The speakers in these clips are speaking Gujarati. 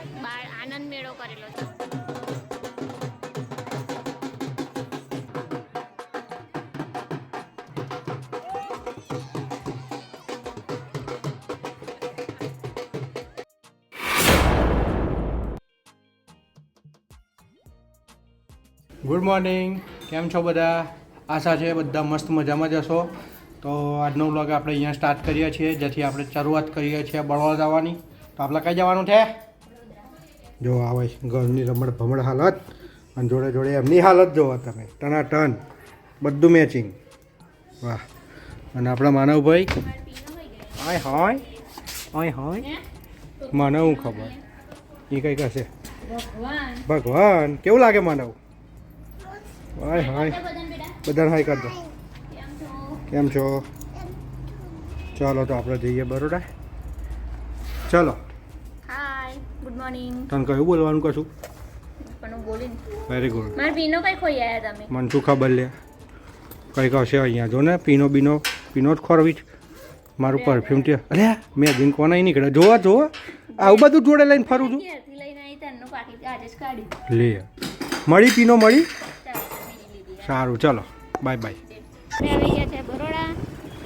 બાળ આનંદ મેળો કરેલો છે. ગુડ મોર્નિંગ કેમ છો બધા? આશા છે બધા મસ્ત મજામાં જ હશો. તો આજનો વ્લોગ આપણે અહીંયા સ્ટાર્ટ કરીએ છીએ, જેથી આપણે શરૂઆત કરીએ છીએ બળવા જવાની. તો આપણે કઈ જવાનું છે? જો આવે ઘરની રમણ ભમણ હાલત, અને જોડે જોડે એમની હાલત જોવો તમે. ટના ટન બધું મેચિંગ વાહ. અને આપણા માનવભાઈ? હાય હાય હાય. હાય માનવ ખબર? એ કંઈક હશે. ભગવાન. કેવું લાગે માનવ? હાય હાય. બધાને હાય કરજો. કેમ છો? ચાલો તો આપણે જઈએ બરોડા. ચલો. મોર્નિંગ તને કયું બોલવાનું કશું? પણ હું બોલી વેરી ગુડ મારે પીનો કઈ ખોઈ આવ્યા તમે? મને શું ખબર લે? કંઈક હશે અહીંયા. જો ને પીનો બીનો પીનો જ ખોરવી મારું પરફ્યુમ ત્યાં. અરે મેં હજી કોના નીકળે જોવા જોવા. આવું બધું જોડે લઈને ફરું છું. લે. મળી પીનો મળી? સારું ચલો. Bye bye. આવી ગયા છે બરોડા.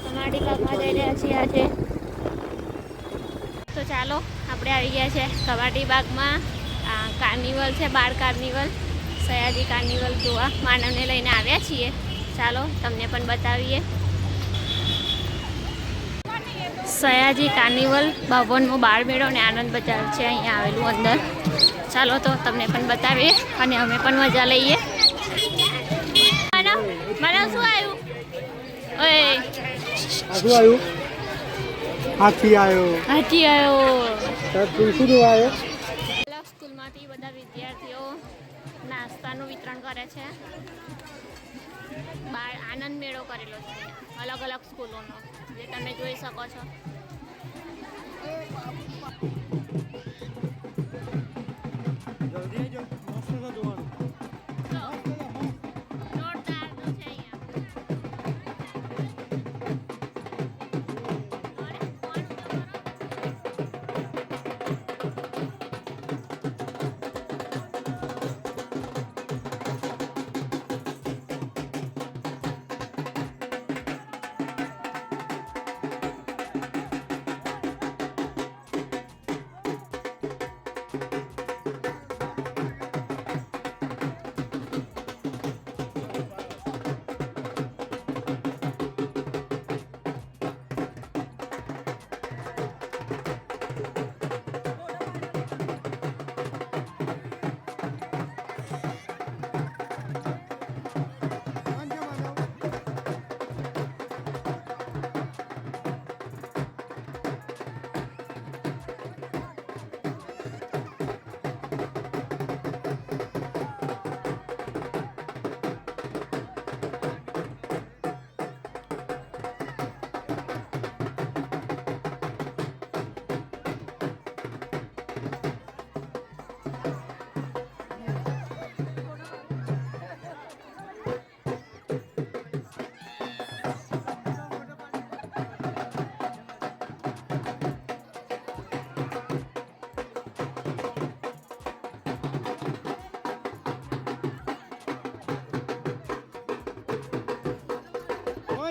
કમાડી બાગમાં જઈ રહ્યા છીએ આજે. ચાલો, આપણે આવી ગયા છે કવાટી બાગમાં. કાર્નિવલ છે, બાળ કાર્નિવલ. સયાજી કાર્નિવલ જોવા માનવને લઈને આવ્યા છીએ. ચાલો, તમને પણ બતાવીએ. સયાજી કાર્નિવલ ભવનનો બાળ મેળો અને આનંદ બજાર છે અહીંયા આવેલું અંદર. ચાલો તો તમને પણ બતાવીએ અને અમે પણ મજા લઈએ. શું આવ્યું? ઓય. શું આવ્યું? હાથી આવ્યો હાથી આવ્યો તું શું જોવા આવ્યો અલગ સ્કૂલમાંથી બધા વિદ્યાર્થીઓ નાસ્તાનું વિતરણ કરે છે. બાળ આનંદ મેળો કરેલો છે. અલગ અલગ સ્કૂલોનો જે તમે જોઈ શકો છો.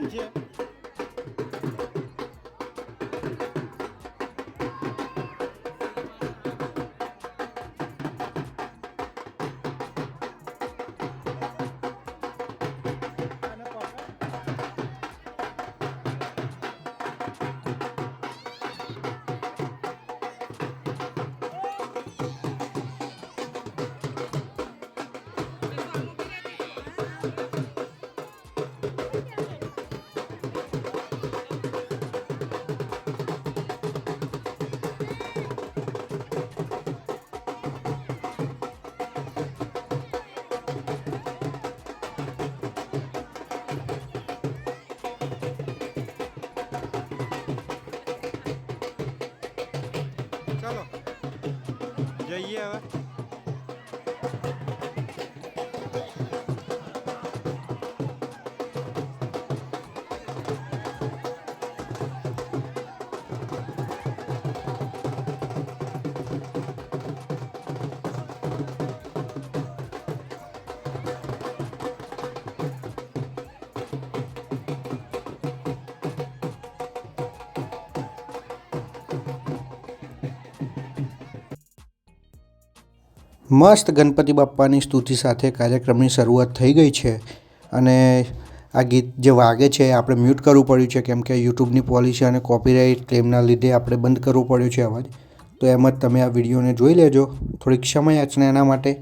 Thank you. જઈએ મસ્ત ગણપતિ બાપ્પાની સ્તુતિ સાથે કાર્યક્રમની શરૂઆત થઈ ગઈ છે અને આ ગીત જે વાગે છે આપણે મ્યુટ કરવું પડ્યું છે કેમ કે યુટ્યુબની પોલિસી અને કોપીરાઇટ ક્લેમના લીધે આપણે બંધ કરવું પડ્યું છે અવાજ. તો એમ જ તમે આ વિડીયોને જોઈ લેજો. થોડીક ક્ષમા યાચના એના માટે.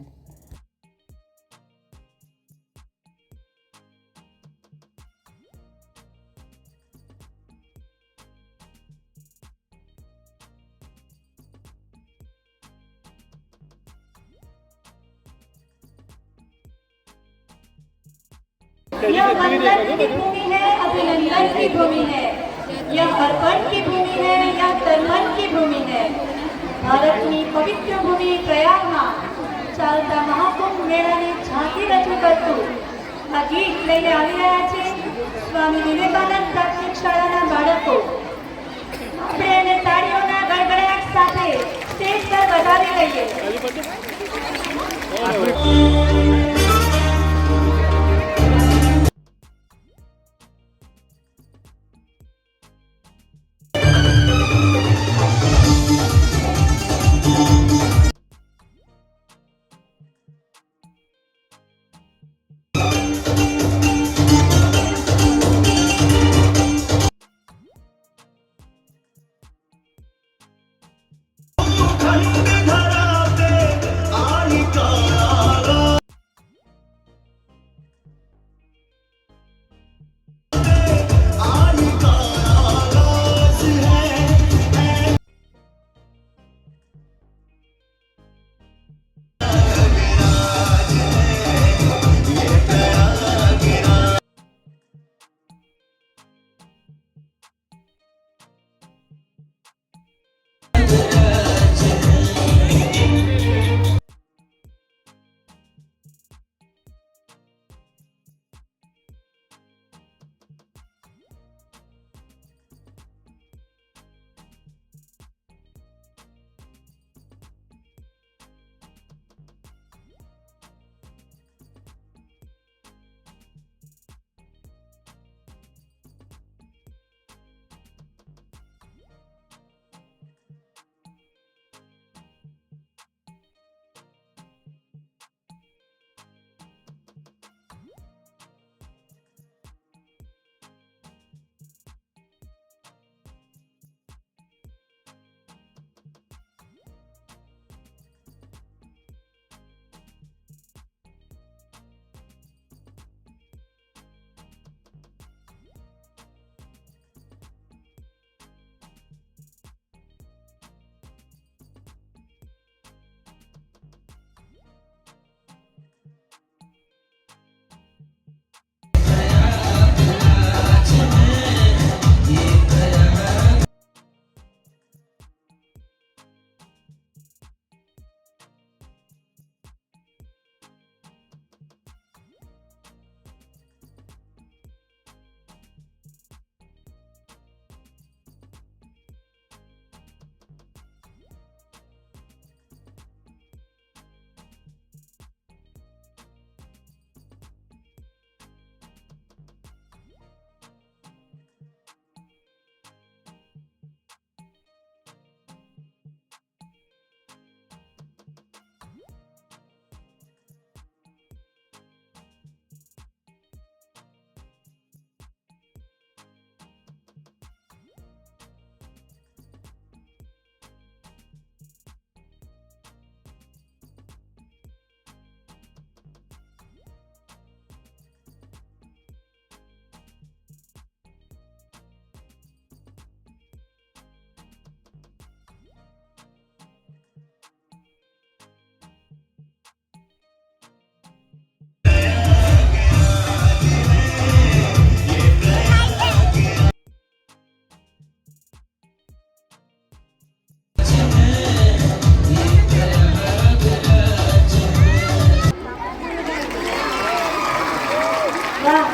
ભારતની પવિત્ર ભૂમિ પ્રયાગમાં ચાલતા મહાકુંભ મેળાની ઝાંકી રજૂ કરતું. આ ગીત લઈને આવી રહ્યા છે સ્વામી વિવેકાનંદ પ્રાથમિક શાળાના બાળકો. આપણે એને તાળીઓના ગડગડાટ સાથે સ્ટેજ પર વધાવી લઈએ.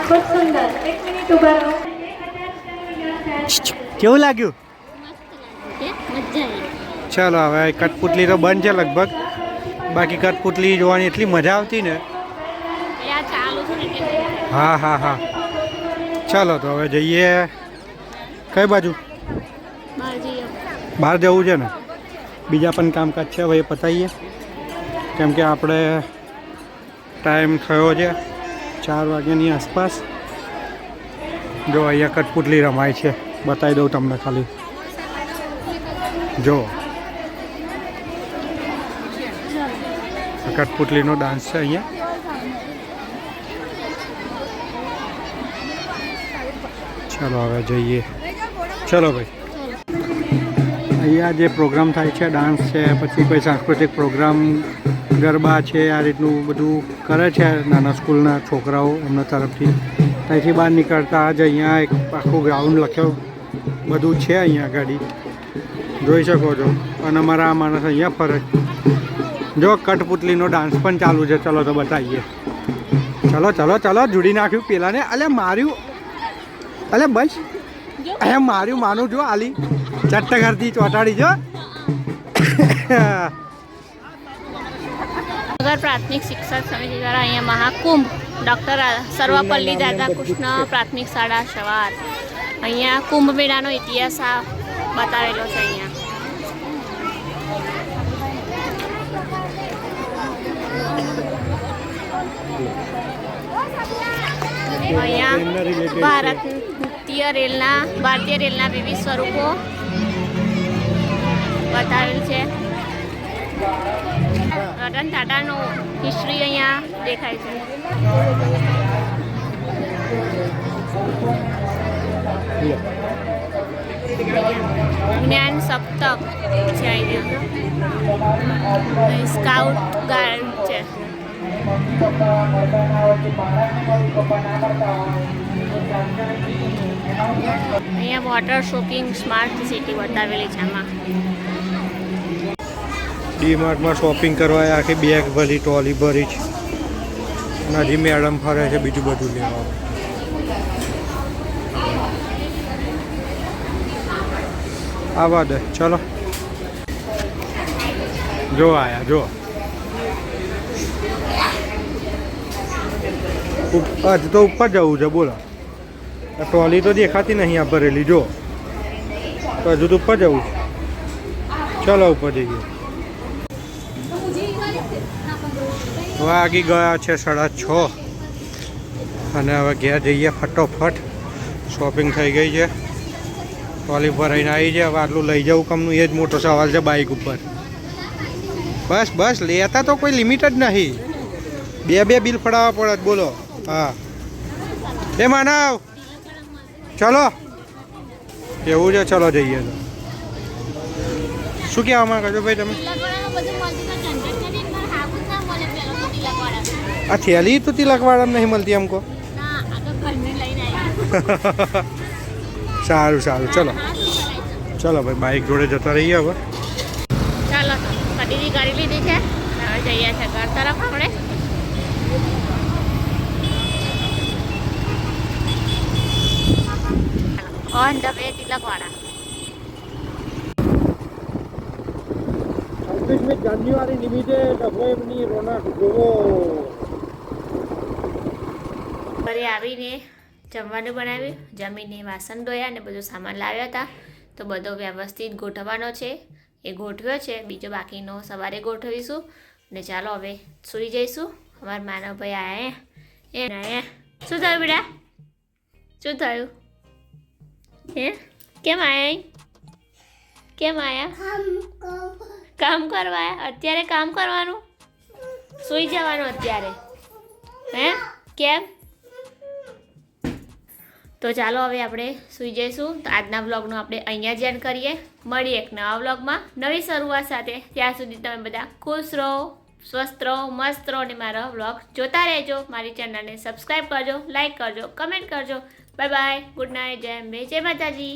ખૂબ સુંદર. એક મિનિટ ઊભા રહો. કેવું લાગ્યું? ચાલો, હવે કટપુતલી તો બંધ છે લગભગ. બાકી કટપુતલી જોવાની એટલી મજા આવતી ને. હા હા હા. ચાલો, તો હવે જઈએ. કઈ બાજુ? બહાર જવું છે ને. બીજા પણ કામકાજ છે, હવે એ પતાવીએ. કેમ કે આપણે ટાઈમ થયો છે. ચાર વાગ્યાની આસપાસ જો અહીંયા કઠપુતલી રમાય છે. બતાવી દઉં તમને ખાલી. જો. આ ડાન્સ છે અહીંયા. ચલો હવે જઈએ. ચલો ભાઈ. અહીંયા જે પ્રોગ્રામ થાય છે ડાન્સ છે, પછી કોઈ સાંસ્કૃતિક પ્રોગ્રામ ગરબા છે આ રીતનું બધું કરે છે નાના સ્કૂલના છોકરાઓ એમના તરફથી. ત્યાંથી બહાર નીકળતા જ અહીંયા એક આખું ગ્રાઉન્ડ લખ્યો બધું છે અહીંયા ગાડી જોઈ શકો છો. અને અમારા માણસ અહીંયા ફરે જો કઠપુતલીનો ડાન્સ પણ ચાલુ છે. ચલો તો બતાવીએ. ચલો ચલો ચલો જોડી નાખ્યું પેલાને. અલે માર્યું. અલે બસ. એ માર્યું માનું જો આલી. ચટ્ટ ઘરથી ચોંટાડી જો. નગર પ્રાથમિક શિક્ષક સમિતિ દ્વારા અહીંયા મહાકુંભ ડૉક્ટર સર્વપલ્લી દાદા કૃષ્ણ પ્રાથમિક શાળા સવાર. અહીંયા કુંભ મેળાનો ઇતિહાસ આ બતાવેલો છે અહીંયા. અહીંયા ભારતીય રેલના ભારતીય રેલના વિવિધ સ્વરૂપો બતાવેલ છે. રતન ટાટાનો હિસ્ટ્રી અહીંયા દેખાય છે. જ્ઞાન સપ્તક છે અહીંયા. સ્કાઉટ ગાર્ડ છે. અહીંયા વોટર શોપિંગ સ્માર્ટ સિટી બતાવેલી છે આમાં. ડીમાર્ટમાં શોપિંગ કરવા આખી બેગ ભરી ટ્રોલી ભરી છે અને હજી મેડમ ફરે છે બીજું બધું લેવા આવા દે, ચલો. જો આયા, જો. હજી તો ઉપર જવું છે, બોલો. ટ્રોલી તો દેખાતી નહીં આ ભરેલી, જો. તો હજુ તો ઉપર જવું છે. ચલો, ઉપર જઈએ. વાગી ગયા છે સાડા છ. અને હવે ઘેર જઈએ ફટોફટ. શોપિંગ થઈ ગઈ છે. ટ્રોલી ભરાઈને આવી છે. હવે આટલું લઈ જવું કમનું એ જ મોટો સવાલ છે બાઇક ઉપર. બસ બસ, લેતા તો કોઈ લિમિટ જ નહીં. બે બે બિલ ફડાવવા પડે બોલો. હા. એ માનવ, ચલો. એવું છે, ચલો જઈએ શું કહેવા માંગો છો ભાઈ તમે? આ થેલી તો તિલકવાળા નહીં મળતી અમકો સારું સારું. ચલો. ચલો ભાઈ બાઇક જોડે જતા રહીએ હવે. ચાલો તો ખરીદી કરી લીધી છે. હવે જઈએ છે ઘર તરફ આપણે. ઓન ધ વે તિલકવાડા છવ્વીસમી જાન્યુઆરી નિમિત્તે ડભોઈની રોનક. જોવો. ઘરે આવીને જમવાનું બનાવ્યું. જમીને વાસણ ધોયા અને બધો સામાન લાવ્યા હતા. તો બધો વ્યવસ્થિત ગોઠવવાનો છે. એ ગોઠવ્યો છે. બીજો બાકીનો સવારે ગોઠવીશું. ને ચાલો હવે સૂઈ જઈશું. અમારા માનવભાઈ આયા એ આયા. શું થયું બેટા? શું થયું? હે? કેમ આયા કેમ આયા? કામ કરવા. અત્યારે કામ કરવાનું? સૂઈ જવાનું અત્યારે. હે? કેમ? તો ચાલો હવે આપણે સૂઈ જઈશું. તો આજના વ્લોગનું આપણે અહીંયા જ એન્ડ કરીએ. મળીએ એક નવા વ્લોગમાં નવી શરૂઆત સાથે. ત્યાં સુધી તમે બધા ખુશ રહો, સ્વસ્થ રહો, મસ્ત રહો અને મારો વ્લોગ જોતા રહેજો. મારી ચેનલને સબસ્ક્રાઈબ કરજો લાઇક કરજો કમેન્ટ કરજો. બાય બાય ગુડ નાઇટ જય અંબે જય માતાજી.